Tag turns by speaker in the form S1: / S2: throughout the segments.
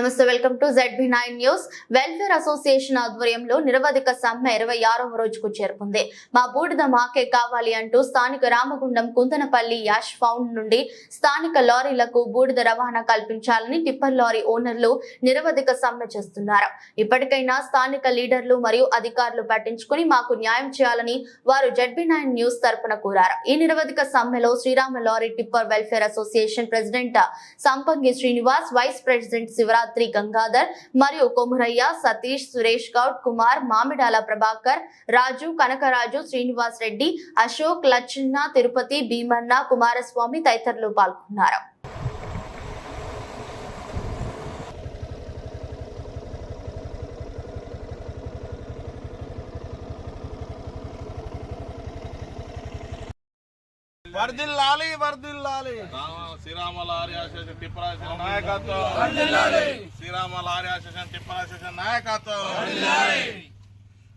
S1: నమస్తే welcome to Z B nine news. Welfare association ఆధ్వర్యంలో నిరవధిక సమ్మె ఇరవై ఆరవ రోజుకు చేరుకుంది. మా బూడిద మాకే కావాలి అంటూ స్థానిక రామగుండం కుందనపల్లి యాష్ ఫౌండ్ నుండి స్థానిక లారీలకు బూడిద రవాణా కల్పించాలని టిప్పర్ లారీ ఓనర్లు నిరవధిక సమ్మె చేస్తున్నారు. ఇప్పటికైనా స్థానిక లీడర్లు మరియు అధికారులు పట్టించుకుని మాకు న్యాయం చేయాలని వారు జెడ్బి నైన్ న్యూస్ తరపున కోరారు. ఈ నిరవధిక సమ్మెలో Srirama lorry tipper welfare association president Sampangi Srinivas vice president Shivaraj Shivaratri Gangadhar మరియు కొమురయ్య సతీష్ సురేష్ గౌడ్ కుమార్ మామిడాల ప్రభాకర్ రాజు కనకరాజు శ్రీనివాస్ రెడ్డి అశోక్ లచ్చన్న తిరుపతి భీమన్న కుమారస్వామి తదితరులు పాల్గొన్నారు.
S2: వర్దిల్లాలి వర్దిల్లాలి
S3: Rama- Srirama lorry association tipper association నాయకత్వం. శ్రీరామ లారీ అసోసియేషన్ నాయకత్వం.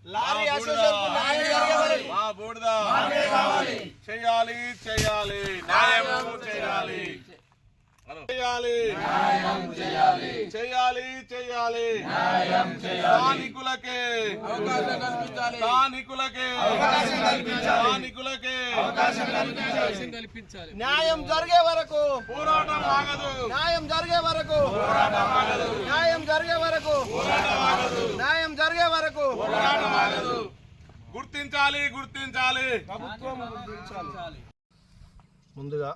S3: మా
S2: అసోసియేషన్ జరగాలి.
S3: మా బూడిద. చేయాలి చేయాలి. న్యాయం చేయాలి. చేయాలి. చేయాలి. చేయాలి స్థానికులకే. స్థానికులకే. స్థానికులకే
S2: న్యాయం జరిగే వరకు
S3: పోరాటం ఆగదు.
S2: న్యాయం జరిగే వరకు
S3: పోరాటం ఆగదు.
S2: న్యాయం జరిగే వరకు
S3: పోరాటం ఆగదు.
S2: న్యాయం జరిగే వరకు
S3: పోరాటం ఆగదు. గుర్తించాలి గుర్తించాలి.
S4: ముందుగా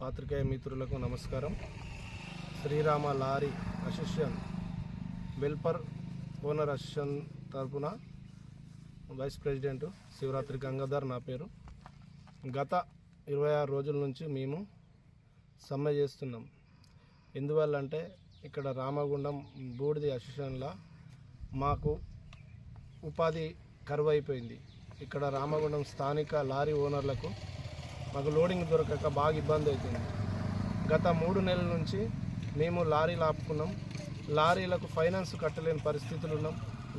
S4: పాత్రికేయ మిత్రులకు నమస్కారం. Srirama lorry association welfare owner association తరపున వైస్ ప్రెసిడెంట్ శివరాత్రి గంగాధర్ నా పేరు. గత ఇరవై ఆరు రోజుల నుంచి మేము సమ్మె చేస్తున్నాం. ఎందువల్ల అంటే ఇక్కడ రామగుండం బూడిది అసోసియేషన్లో మాకు ఉపాధి కరువు అయిపోయింది ఇక్కడ రామగుండం స్థానిక లారీ ఓనర్లకు మాకు లోడింగ్ దొరకక బాగా ఇబ్బంది అవుతుంది గత మూడు నెలల నుంచి మేము లారీలు ఆపుకున్నాం. లారీలకు ఫైనాన్స్ కట్టలేని పరిస్థితులు ఉన్నాం.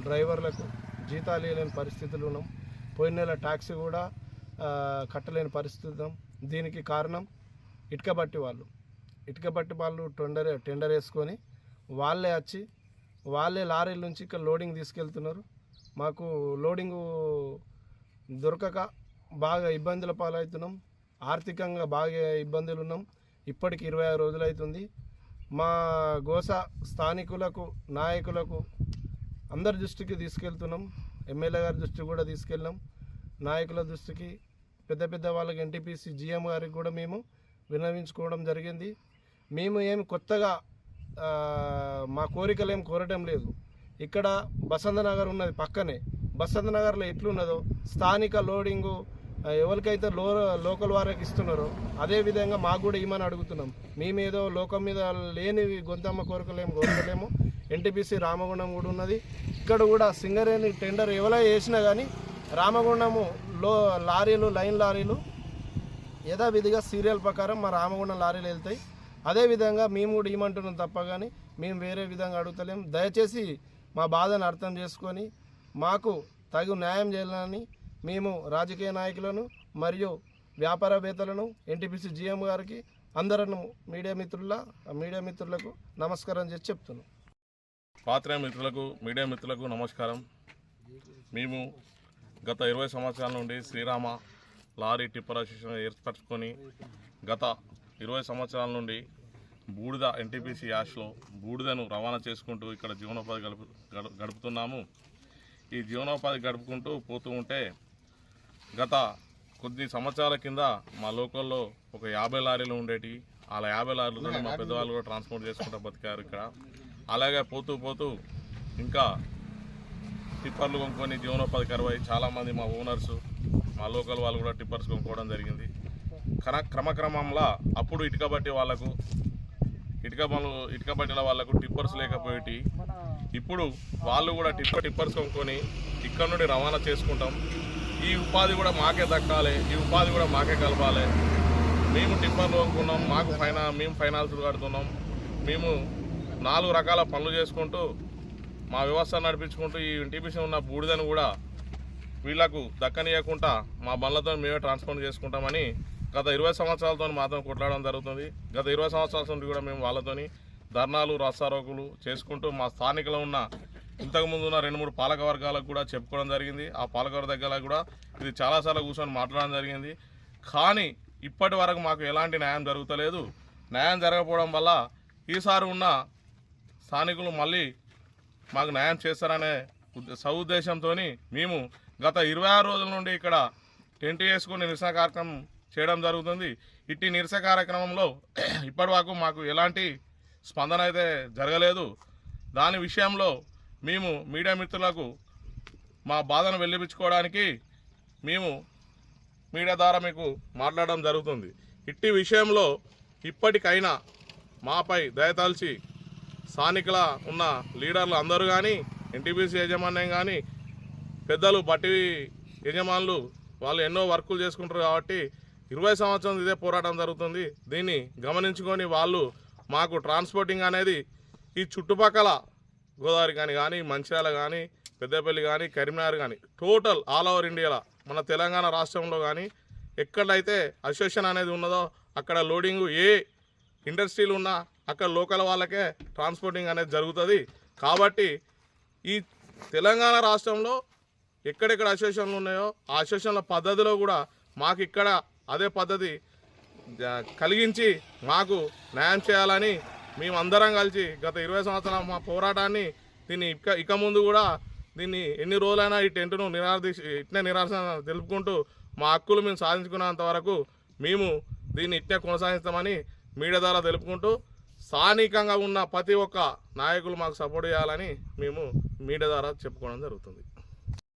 S4: డ్రైవర్లకు జీతాలు లేని పరిస్థితులు ఉన్నాం. పోయిన నెల ట్యాక్సీ కూడా కట్టలేని పరిస్థితి ఉన్నాం. దీనికి కారణం ఇటుక బట్టి వాళ్ళు. ఇటుక బట్టి వాళ్ళు టెండర్ టెండర్ వేసుకొని వాళ్ళే వచ్చి వాళ్ళే లారీల నుంచి ఇక్కడ లోడింగ్ తీసుకెళ్తున్నారు. మాకు లోడింగు దొరకక బాగా ఇబ్బందుల పాలవుతున్నాం. ఆర్థికంగా బాగా ఇబ్బందులు ఉన్నాం. ఇప్పటికి ఇరవై ఆరు రోజులు అవుతుంది మా గోస స్థానికులకు నాయకులకు అందరి దృష్టికి తీసుకెళ్తున్నాం. ఎమ్మెల్యే గారి దృష్టికి కూడా తీసుకెళ్ళాం. నాయకుల దృష్టికి పెద్ద పెద్ద వాళ్ళకి ఎన్టీపీసీ జిఎం గారికి కూడా మేము విన్నవించుకోవడం జరిగింది. మేము ఏమి కొత్తగా మా కోరికలు ఏం కోరటం లేదు. ఇక్కడ బసంత నగర్ ఉన్నది పక్కనే. బసంత నగర్లో ఎట్లున్నదో స్థానిక లోడింగు ఎవరికైతే లో లోకల్ వారికి ఇస్తున్నారో అదే విధంగా మాకు కూడా ఏమని అడుగుతున్నాం. మేమేదో లోకం మీద లేని గొంతమ్మ కోరికలు ఏం ఎన్టీపీసీ రామగుండం కూడా ఉన్నది. ఇక్కడ కూడా సింగరేణి టెండర్ ఎవరో వేసినా కానీ రామగుండము లో లారీలు లైన్ లారీలు యథావిధిగా సీరియల్ ప్రకారం మా రామగుండం లారీలు వెళ్తాయి. అదేవిధంగా మేము కూడా ఇవ్వమంటున్నాం తప్ప కానీ మేము వేరే విధంగా అడుగుతలేం. దయచేసి మా బాధను అర్థం చేసుకొని మాకు తగు న్యాయం చేయాలని మేము రాజకీయ నాయకులను మరియు వ్యాపారవేత్తలను ఎన్టీపీసీ జీఎం గారికి అందరూ మీడియా మిత్రుల మీడియా మిత్రులకు నమస్కారం చేసి చెప్తున్నాం.
S3: పాత్ర మిత్రులకు మీడియా మిత్రులకు నమస్కారం. మేము గత ఇరవై సంవత్సరాల నుండి శ్రీరామ లారీ టిప్పర్ అసోసియేషన్ ఏర్పరచుకొని గత ఇరవై సంవత్సరాల నుండి బూడిద ఎన్టీపీసీ యాష్లో బూడిదను రవాణా చేసుకుంటూ ఇక్కడ జీవనోపాధి గడుపు గడు- గడుపుతున్నాము. ఈ జీవనోపాధి గడుపుకుంటూ పోతూ ఉంటే గత కొద్ది సంవత్సరాల కింద మా లోకల్లో ఒక యాభై లారీలు ఉండేటి. అలా యాభై లారీలతో మా పెద్దవాళ్ళు కూడా ట్రాన్స్పోర్ట్ చేసుకుంటూ బతికారు ఇక్కడ. అలాగే పోతూ పోతూ ఇంకా టిప్పర్లు కొనుక్కొని జీవనోపాధి కరువై చాలామంది మా ఓనర్స్ మా లోకల్ వాళ్ళు కూడా టిప్పర్స్ కొనుక్కోవడం జరిగింది. క్ర క్రమక్రమంలో అప్పుడు ఇటుక బట్టి వాళ్ళకు ఇటుక పనులు ఇటుక బట్టిల వాళ్ళకు టిప్పర్స్ లేకపోయేటి ఇప్పుడు వాళ్ళు కూడా టిప్పర్ టిప్పర్స్ కొనుక్కొని ఇక్కడ నుండి రవాణా చేసుకుంటాం. ఈ ఉపాధి కూడా మాకే దక్కాలి ఈ ఉపాధి కూడా మాకే కలపాలి. మేము టిప్పర్లు కొనుక్కున్నాం మాకు ఫైనా మేము ఫైనాన్స్ కడుతున్నాం. మేము నాలుగు రకాల పనులు చేసుకుంటూ మా వ్యవస్థ నడిపించుకుంటూ ఈ ఇంటిపిషన్ ఉన్న బూడిదని కూడా వీళ్ళకు దక్కనీయకుండా మా బండ్లతో మేమే ట్రాన్స్పోర్ట్ చేసుకుంటామని గత ఇరవై సంవత్సరాలతో మాత్రం కొట్లాడడం జరుగుతుంది. గత ఇరవై సంవత్సరాల నుండి కూడా మేము వాళ్ళతోని ధర్నాలు రాస్తారోకులు చేసుకుంటూ మా స్థానికలో ఉన్న ఇంతకుముందు ఉన్న రెండు మూడు పాలక వర్గాలకు కూడా చెప్పుకోవడం జరిగింది. ఆ పాలకవర్గ దగ్గర కూడా ఇది చాలాసార్లు కూర్చొని మాట్లాడడం జరిగింది. కానీ ఇప్పటి వరకు మాకు ఎలాంటి న్యాయం జరుగుతలేదు. న్యాయం జరగకపోవడం వల్ల ఈసారి ఉన్న స్థానికులు మళ్ళీ మాకు న్యాయం చేస్తారనే ఉద్ద- సదుద్దేశంతో మేము గత ఇరవై ఆరు రోజుల నుండి ఇక్కడ టెంట్ వేసుకుని నిరసన కార్యక్రమం చేయడం జరుగుతుంది. ఇట్టి నిరసన కార్యక్రమంలో ఇప్పటి వరకు మాకు ఎలాంటి స్పందన అయితే జరగలేదు. దాని విషయంలో మేము మీడియా మిత్రులకు మా బాధను వెళ్ళిపించుకోవడానికి మేము మీడియా ద్వారా మీకు మాట్లాడడం జరుగుతుంది. ఇట్టి విషయంలో ఇప్పటికైనా మాపై దయతలిచి స్థానికుల ఉన్న లీడర్లు అందరూ కానీ ఎన్టీపీసీ యాజమాన్యం కానీ పెద్దలు బట్టి యజమానులు వాళ్ళు ఎన్నో వర్కులు చేసుకుంటారు కాబట్టి ఇరవై సంవత్సరం ఇదే పోరాటం జరుగుతుంది. దీన్ని గమనించుకొని వాళ్ళు మాకు ట్రాన్స్పోర్టింగ్ అనేది ఈ చుట్టుపక్కల గోదావరి కానీ కానీ మంచిర్యాల కానీ పెద్దపల్లి కానీ కరీంనగర్ కానీ టోటల్ ఆల్ ఓవర్ ఇండియాలో మన తెలంగాణ రాష్ట్రంలో కానీ ఎక్కడైతే అసోసియేషన్ అనేది ఉన్నదో అక్కడ లోడింగ్ ఏ ఇండస్ట్రీలు ఉన్నా అక్కడ లోకల్ వాళ్ళకే ట్రాన్స్పోర్టింగ్ అనేది జరుగుతుంది. కాబట్టి ఈ తెలంగాణ రాష్ట్రంలో ఎక్కడెక్కడ అసోసియేషన్లు ఉన్నాయో ఆ అసోసియేషన్ల పద్ధతిలో కూడా మాకు ఇక్కడ అదే పద్ధతి జ- కలిగించి మాకు న్యాయం చేయాలని మేమందరం కలిసి గత ఇరవై సంవత్సరాల మా పోరాటాన్ని దీన్ని ఇక ఇక ముందు కూడా దీన్ని ఎన్ని రోజులైనా ఈ టెంట్ను నిరాదీక్ష ఇట్నే నిరాశ తెలుపుకుంటూ మా హక్కులు మేము సాధించుకున్నంత వరకు మేము దీన్ని ఇట్నే కొనసాగిస్తామని మీడియా ద్వారా తెలుపుకుంటూ స్థానికంగా ఉన్న ప్రతి ఒక్క నాయకులు మాకు సపోర్ట్ చేయాలని మేము మీడియా ద్వారా చెప్పుకోవడం జరుగుతుంది.